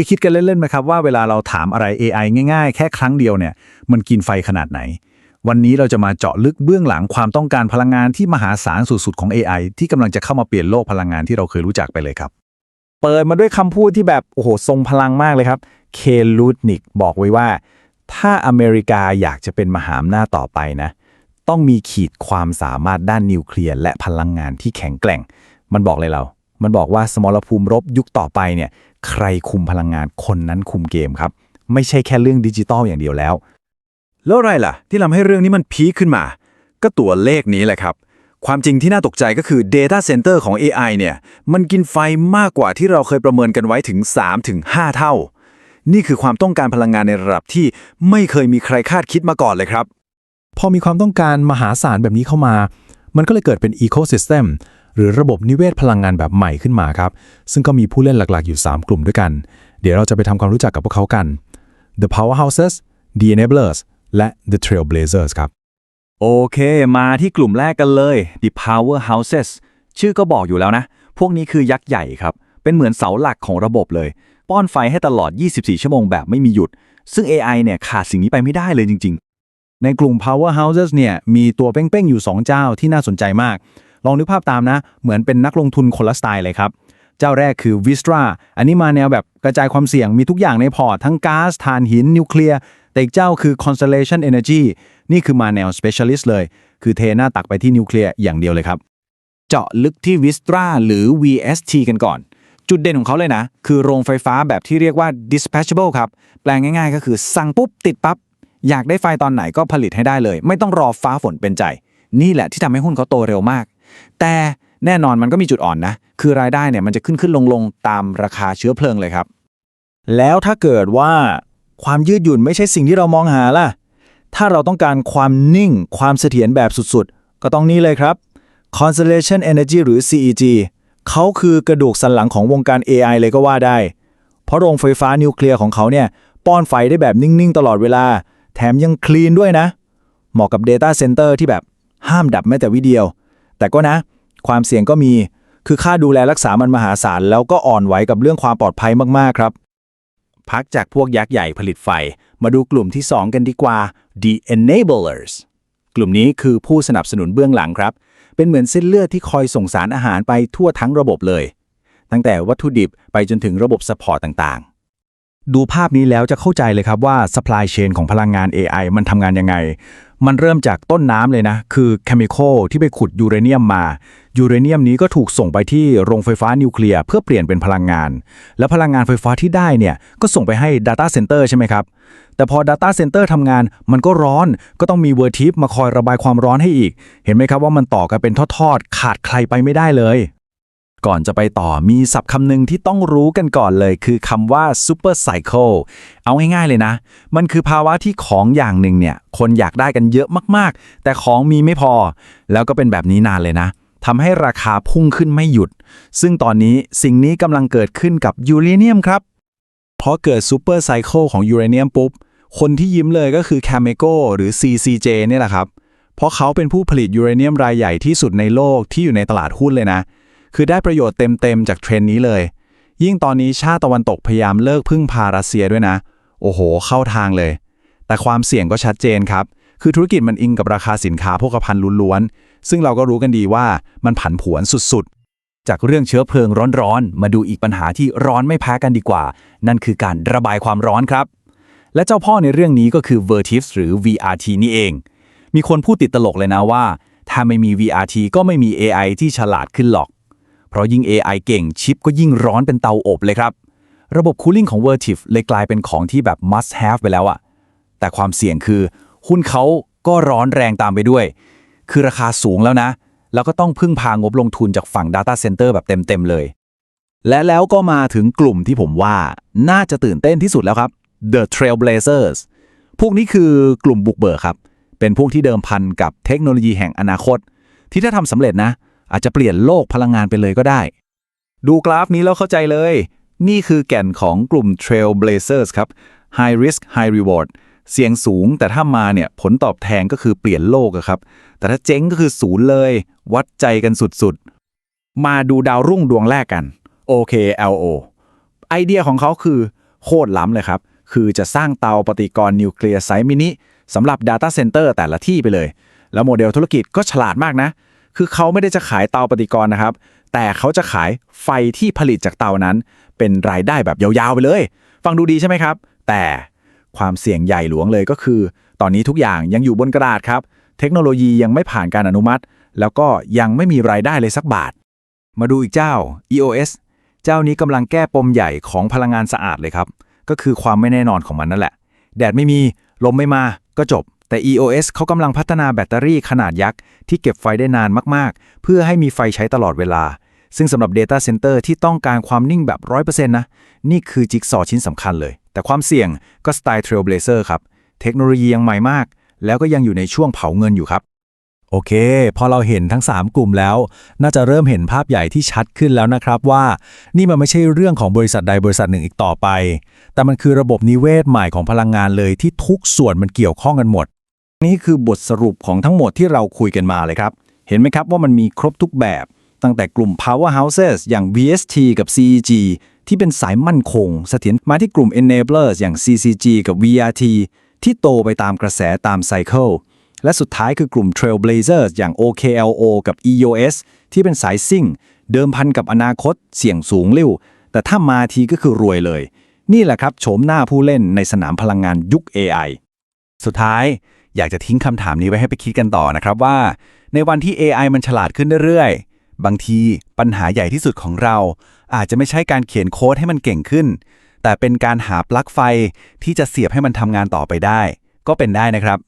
ยคิดกันเล่นๆไหมครับว่าเวลาเราถามอะไร AI ง่ายๆ แค่ครั้งเดียวเนี่ยมันกินไฟขนาดไหน วันนี้เราจะมาเจาะลึกเบื้องหลังความต้องการพลังงานที่มหาศาลสุดๆของ AI ที่กำลังจะเข้ามาเปลี่ยนโลกพลังงานที่เราเคยรู้จักไปเลยครับ เปิดมาด้วยคำพูดที่แบบโอ้โหทรงพลังมากเลยครับเคลูดนิกบอกไว้ว่า ถ้าอเมริกาอยากจะเป็นมหาอำนาจต่อไปนะ ต้องมีขีดความสามารถด้านนิวเคลียร์และพลังงานที่แข็งแกร่ง มันบอกเลยเรา มันบอกว่าสมรภูมิรบยุคต่อไปเนี่ย ใครคุมพลังงานคนนั้นคุมเกมครับ ไม่ใช่แค่เรื่องดิจิตอลอย่างเดียวแล้ว แล้วอะไรล่ะ ที่ทำให้เรื่องนี้มันพีคขึ้นมา ก็ตัวเลขนี้แหละครับ ความจริงที่น่าตกใจก็คือ Data Center ของ AI เนี่ย มันกินไฟมากกว่าที่เราเคยประเมินกันไว้ถึง 3-5 เท่า นี่คือความต้องการพลังงานในระดับที่ไม่เคยมีใครคาดคิดมาก่อนเลยครับ พอมีความต้องการมหาศาลแบบนี้เข้ามา มันก็เลยเกิดเป็น Ecosystem หรือระบบนิเวศพลังงานแบบใหม่ขึ้นมาครับ ซึ่งก็มีผู้เล่นหลักๆอยู่ 3 กลุ่มด้วยกัน เดี๋ยวเราจะไปทำความรู้จักกับพวกเขากัน The Powerhouses The Enablers และ The Trailblazers ครับ โอเค มาที่กลุ่มแรกกันเลย The Powerhouses ชื่อก็บอกอยู่แล้วนะ พวกนี้คือยักษ์ใหญ่ครับ เป็นเหมือนเสาหลักของระบบเลย ป้อนไฟให้ตลอด 24 ชั่วโมงแบบไม่มีหยุด ซึ่ง AI เนี่ยขาดสิ่งนี้ไปไม่ได้เลยจริง ๆ ในกลุ่ม powerhouses เนี่ยมีตัวเป้งๆ อยู่ 2 เจ้าที่น่าสนใจมาก ลองนึกภาพตามนะ เหมือนเป็นนักลงทุนคนละสไตล์เลยครับ เจ้าแรกคือ Vistra อันนี้มาแนวแบบกระจายความเสี่ยงมีทุกอย่างในพอร์ตทั้งก๊าซถ่านหิน นิวเคลียร์แต่อีกเจ้าคือ Constellation Energy นี่คือมาแนว specialist เลย คือเทหน้าตักไปที่นิวเคลียร์อย่างเดียวเลยครับ เจาะลึกที่ Vistra หรือ VST กันก่อน จุดเด่นของเขาเลยนะ คือโรงไฟฟ้าแบบที่เรียกว่า dispatchable ครับ แปลงง่ายๆ ก็คือสั่งปุ๊บติดปั๊บอยากได้ไฟตอนไหนก็ผลิตให้ได้เลย ไม่ต้องรอฟ้าฝนเป็นใจ นี่แหละที่ทำให้หุ้นเขาโตเร็วมาก แต่แน่นอนมันก็มีจุดอ่อนนะ คือรายได้เนี่ยมันจะขึ้นขึ้นลงลงตามราคาเชื้อเพลิงเลยครับ แล้วถ้าเกิดว่าความยืดหยุ่นไม่ใช่สิ่งที่เรามองหาล่ะ ถ้าเราต้องการความนิ่ง ความเสถียรแบบสุดๆ ก็ต้องนี่เลยครับ Constellation Energy หรือ CEG เขาคือกระดูกสันหลังของวงการ AI เลยก็ว่าได้ เพราะโรงไฟฟ้านิวเคลียร์ของเขาเนี่ยป้อนไฟได้แบบนิ่งๆ ตลอดเวลา แถมยังคลีนด้วยนะ เหมาะกับ Data Center ที่แบบห้ามดับแม้แต่วิเดียว แต่ก็นะ ความเสี่ยงก็มี คือค่าดูแลรักษามันมหาศาลแล้วก็อ่อนไหวกับเรื่องความปลอดภัยมากๆครับ พักจากพวกยักษ์ใหญ่ผลิตไฟ มาดูกลุ่มที่ 2 กันดีกว่า The Enablers กลุ่มนี้คือผู้สนับสนุนเบื้องหลังครับ เป็นเหมือนเส้นเลือดที่คอยส่งสารอาหารไปทั่วทั้งระบบเลย ตั้งแต่วัตถุดิบไปจนถึงระบบสปอร์ตต่างๆ ดูภาพนี้แล้วจะเข้าใจเลยครับว่า supply chain ของพลังงาน AI มันทำงานยังไง มันเริ่มจากต้นน้ำเลยนะ คือ chemical ที่ไปขุดยูเรเนียมมา ยูเรเนียมนี้ก็ถูกส่งไปที่โรงไฟฟ้านิวเคลียร์เพื่อเปลี่ยนเป็นพลังงาน แล้วพลังงานไฟฟ้าที่ได้เนี่ย ก็ส่งไปให้ Data Center ใช่ไหมครับ แต่พอ Data Center ทำงานมันก็ร้อน ก็ต้องมีเวอร์ทิฟมาคอยระบายความร้อนให้อีก เห็นไหมครับว่ามันต่อกันเป็นทอดๆ ขาดใครไปไม่ได้เลย ก่อนจะไปต่อมีศัพท์คำหนึ่งที่ต้องรู้กันก่อนเลย คือคำว่า super cycle เอาง่ายๆเลยนะ มันคือภาวะที่ของอย่างหนึ่งเนี่ย คนอยากได้กันเยอะมากๆ แต่ของมีไม่พอ แล้วก็เป็นแบบนี้นานเลยนะทำให้ราคาพุ่งขึ้นไม่หยุด ซึ่งตอนนี้สิ่งนี้กำลังเกิดขึ้นกับยูเรเนียมครับพอเกิดซูเปอร์ไซเคิลของยูเรเนียมปุ๊บ คนที่ยิ้มเลยก็คือ Cameco หรือ CCJ เนี่ยแหละครับ เพราะเขาเป็นผู้ผลิตยูเรเนียมรายใหญ่ที่สุดในโลกที่อยู่ในตลาดหุ้นเลยนะ คือได้ประโยชน์เต็มๆจากเทรนด์นี้เลย ยิ่งตอนนี้ชาติตะวันตกพยายามเลิกพึ่งพารัสเซียด้วยนะ โอ้โห เข้าทางเลย แต่ความเสี่ยงก็ชัดเจนครับ คือธุรกิจมันอิงกับราคาสินค้าโภคภัณฑ์ล้วนๆ ซึ่งเราก็รู้กันดีว่ามันผันผวนสุดๆ จากเรื่องเชื้อเพลิงร้อนๆ มาดูอีกปัญหาที่ร้อนไม่แพ้กันดีกว่า นั่นคือการระบายความร้อนครับ และเจ้าพ่อในเรื่องนี้ก็คือ Vertiv หรือ VRT นี่เอง มีคนพูดติดตลกเลยนะว่า ถ้าไม่มี VRT ก็ไม่มี AI ที่ฉลาดขึ้นหรอก เพราะยิ่ง AI เก่งชิปก็ยิ่งร้อนเป็นเตาอบเลยครับ ระบบคูลิ่งของ Vertiv เลยกลายเป็นของที่แบบ must have ไปแล้วอะแต่ความเสี่ยงคือ หุ้นเขาก็ร้อนแรงตามไปด้วย คือราคาสูงแล้วนะ แล้วก็ต้องพึ่งพางบลงทุนจากฝั่ง Data Center แบบเต็ม ๆ เลย และแล้วก็มาถึงกลุ่มที่ผมว่า น่าจะตื่นเต้นที่สุดแล้วครับ The Trailblazers พวกนี้คือกลุ่มบุกเบิกครับ เป็นพวกที่เดิมพันกับเทคโนโลยีแห่งอนาคต ที่ถ้าทำสำเร็จนะ อาจจะเปลี่ยนโลกพลังงานไปเลยก็ได้ ดูกราฟนี้แล้วเข้าใจเลย นี่คือแก่นของกลุ่ม Trailblazers ครับ High Risk High Reward เสี่ยงสูงแต่ถ้ามาเนี่ยผลตอบแทนก็คือเปลี่ยนโลกครับ แต่ถ้าเจ๊งก็คือศูนย์เลย วัดใจกันสุดๆ มาดูดาวรุ่งดวงแรกกัน OKLO ไอเดียของเขาคือโคตรล้ำเลยครับ คือจะสร้างเตาปฏิกรณ์นิวเคลียร์ไซส์มินิสำหรับ Data Center แต่ละที่ไปเลย แล้วโมเดลธุรกิจก็ฉลาดมากนะ คือเขาไม่ได้จะขายเตาปฏิกรณ์นะครับ แต่เขาจะขายไฟที่ผลิตจากเตานั้น เป็นรายได้แบบยาวๆไปเลย ฟังดูดีใช่ไหมครับ แต่ความเสี่ยงใหญ่หลวงเลยก็คือ ตอนนี้ทุกอย่างยังอยู่บนกระดาษครับ เทคโนโลยียังไม่ผ่านการอนุมัติ แล้วก็ยังไม่มีรายได้เลยสักบาท มาดูอีกเจ้า EOS เจ้านี้กำลังแก้ปมใหญ่ของพลังงานสะอาดเลยครับ ก็คือความไม่แน่นอนของมันนั่นแหละ แดดไม่มี ลมไม่มา ก็จบ แต่ EOS เขากำลังพัฒนาแบตเตอรี่ขนาดยักษ์ ที่เก็บไฟได้นานมากๆ เพื่อให้มีไฟใช้ตลอดเวลา ซึ่งสำหรับ Data Center ที่ต้องการความนิ่งแบบ 100%นะ นี่คือจิ๊กซอว์ชิ้นสำคัญเลย แต่ความเสี่ยงก็สไตล์ Trailblazer ครับ เทคโนโลยียังใหม่มาก แล้วก็ยังอยู่ในช่วงเผาเงินอยู่ครับ โอเค พอเราเห็นทั้ง 3 กลุ่มแล้ว น่าจะเริ่มเห็นภาพใหญ่ที่ชัดขึ้นแล้วนะครับว่า นี่มันไม่ใช่เรื่องของบริษัทใดบริษัทหนึ่งอีกต่อไป แต่มันคือระบบนิเวศใหม่ของพลังงานเลยที่ทุกส่วนมันเกี่ยวข้องกันหมด นี่คือบทสรุปของทั้งหมดที่เราคุยกันมาเลยครับ เห็นไหมครับว่ามันมีครบทุกแบบ ตั้งแต่กลุ่ม powerhouses อย่าง VST กับ CEG ที่เป็นสายมั่นคงเสถียรมาที่กลุ่ม enablers อย่าง CCG กับ VRT ที่โตไปตามกระแสตามไซเคิลและสุดท้ายคือกลุ่ม trailblazers อย่าง OKLO กับ EOS ที่เป็นสายซิ่ง เดิมพันกับอนาคตเสี่ยงสูงเริ่วแต่ถ้ามาทีก็คือรวยเลย นี่แหละครับโฉมหน้าผู้เล่นในสนามพลังงานยุค AI สุดท้าย อยากจะทิ้งคำถามนี้ไว้ให้ไปคิดกันต่อนะครับว่า ในวันที่ AI มันฉลาดขึ้นเรื่อยๆ บางทีปัญหาใหญ่ที่สุดของเรา อาจจะไม่ใช่การเขียนโค้ดให้มันเก่งขึ้น แต่เป็นการหาปลั๊กไฟที่จะเสียบให้มันทำงานต่อไปได้ ก็เป็นได้นะครับ